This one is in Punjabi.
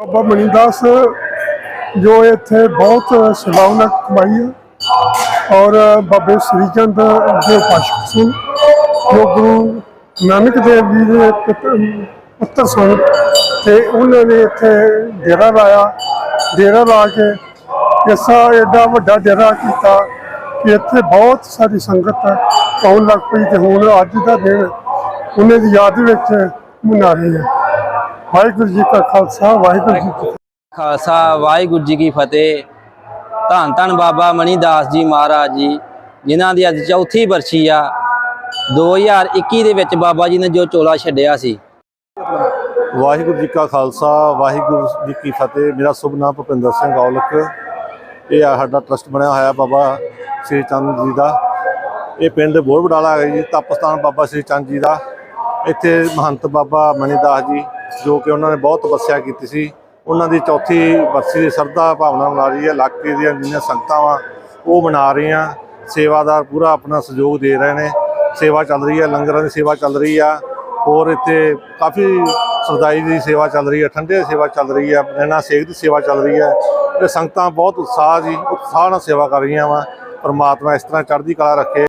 ਬਾਬਾ ਮਣੀਦਾਸ ਜੋ ਇੱਥੇ ਬਹੁਤ ਸੇਵਾਵਾਂ ਕਮਾਈ ਹੈ ਔਰ ਬਾਬੇ ਸ੍ਰੀ ਚੰਦ ਦੇ ਪਾਸ਼ਕ ਸਨ, ਜੋ ਗੁਰੂ ਨਾਨਕ ਦੇਵ ਜੀ ਦੇ ਪੁੱਤਰ ਪੁੱਤਰ ਸਨ ਤੇ ਉਹਨਾਂ ਨੇ ਇੱਥੇ ਡੇਰਾ ਲਾਇਆ, ਡੇਰਾ ਲਾ ਕੇ ਐਸਾ ਐਡਾ ਵੱਡਾ ਡੇਰਾ ਕੀਤਾ ਕਿ ਇੱਥੇ ਬਹੁਤ ਸਾਰੀ ਸੰਗਤ ਆਉਣ ਲੱਗ ਪਈ ਤੇ ਹੁਣ ਅੱਜ ਦਾ ਦਿਨ ਉਹਨਾਂ ਦੀ ਯਾਦ ਵਿੱਚ ਮਨਾ ਰਹੇ ਹੈ ਵਾਹਿਗੁਰੂ ਜੀ ਕਾ ਖਾਲਸਾ ਵਾਹਿਗੁਰੂ ਜੀ ਕੀ ਫਤਿਹ। ਖਾਲਸਾ ਵਾਹਿਗੁਰੂ ਜੀ ਕੀ ਫਤਿਹ। ਧੰਨ ਧੰਨ ਬਾਬਾ ਮਣੀਦਾਸ ਜੀ ਮਹਾਰਾਜ ਜੀ ਜਿਨ੍ਹਾਂ ਦੀ ਅੱਜ ਚੌਥੀ ਬਰਸੀ ਆ। 2021 ਦੇ ਵਿੱਚ ਬਾਬਾ ਜੀ ਨੇ ਜੋ ਚੋਲਾ ਛੱਡਿਆ ਸੀ। ਵਾਹਿਗੁਰੂ ਜੀ ਕਾ ਖਾਲਸਾ ਵਾਹਿਗੁਰੂ ਜੀ ਕੀ ਫਤਿਹ। ਮੇਰਾ ਸ਼ੁਭ ਨਾਮ ਭੁਪਿੰਦਰ ਸਿੰਘ ਔਲਖ। ਇਹ ਆ ਸਾਡਾ ਟਰਸਟ ਬਣਿਆ ਹੋਇਆ ਬਾਬਾ ਸ੍ਰੀ ਚੰਦ ਜੀ ਦਾ। ਇਹ ਪਿੰਡ ਬੋਰ ਬਡਾਲਾ ਹੈ ਜੀ ਤਪਸਥਾਨ ਬਾਬਾ ਸ੍ਰੀ ਚੰਦ ਜੀ ਦਾ। ਇੱਥੇ ਮਹੰਤ ਬਾਬਾ ਮਨੀਦਾਸ ਜੀ, ਜੋ ਕਿ ਉਹਨਾਂ ਨੇ ਬਹੁਤ ਤਪੱਸਿਆ ਕੀਤੀ ਸੀ। ਉਹਨਾਂ ਦੀ ਚੌਥੀ ਬਰਸੀ ਦੀ ਸਰਦਾ ਭਾਵਨਾ ਮਨਾ ਰਹੀ ਹੈ। ਇਲਾਕੇ ਦੀਆਂ ਜਿੰਨੀਆਂ ਸੰਗਤਾਂ ਵਾ, ਉਹ ਮਨਾ ਰਹੀਆਂ। ਸੇਵਾਦਾਰ ਪੂਰਾ ਆਪਣਾ ਸਹਿਯੋਗ ਦੇ ਰਹੇ ਨੇ। ਸੇਵਾ ਚੱਲ ਰਹੀ ਹੈ, ਲੰਗਰਾਂ ਦੀ ਸੇਵਾ ਚੱਲ ਰਹੀ ਆ। ਹੋਰ ਇੱਥੇ ਕਾਫੀ ਸਰਦਾਈ ਦੀ ਸੇਵਾ ਚੱਲ ਰਹੀ ਹੈ, ਠੰਡੇ ਦੀ ਸੇਵਾ ਚੱਲ ਰਹੀ ਹੈ, ਨੈਣਾ ਸੇਕ ਦੀ ਸੇਵਾ ਚੱਲ ਰਹੀ ਹੈ। ਤੇ ਸੰਗਤਾਂ ਬਹੁਤ ਉਤਸ਼ਾਹ ਜੀ, ਉਤਸ਼ਾਹ ਨਾਲ ਸੇਵਾ ਕਰ ਰਹੀਆਂ ਵਾ। ਪਰਮਾਤਮਾ ਇਸ ਤਰ੍ਹਾਂ ਚੜ੍ਹਦੀ ਕਲਾ ਰੱਖੇ।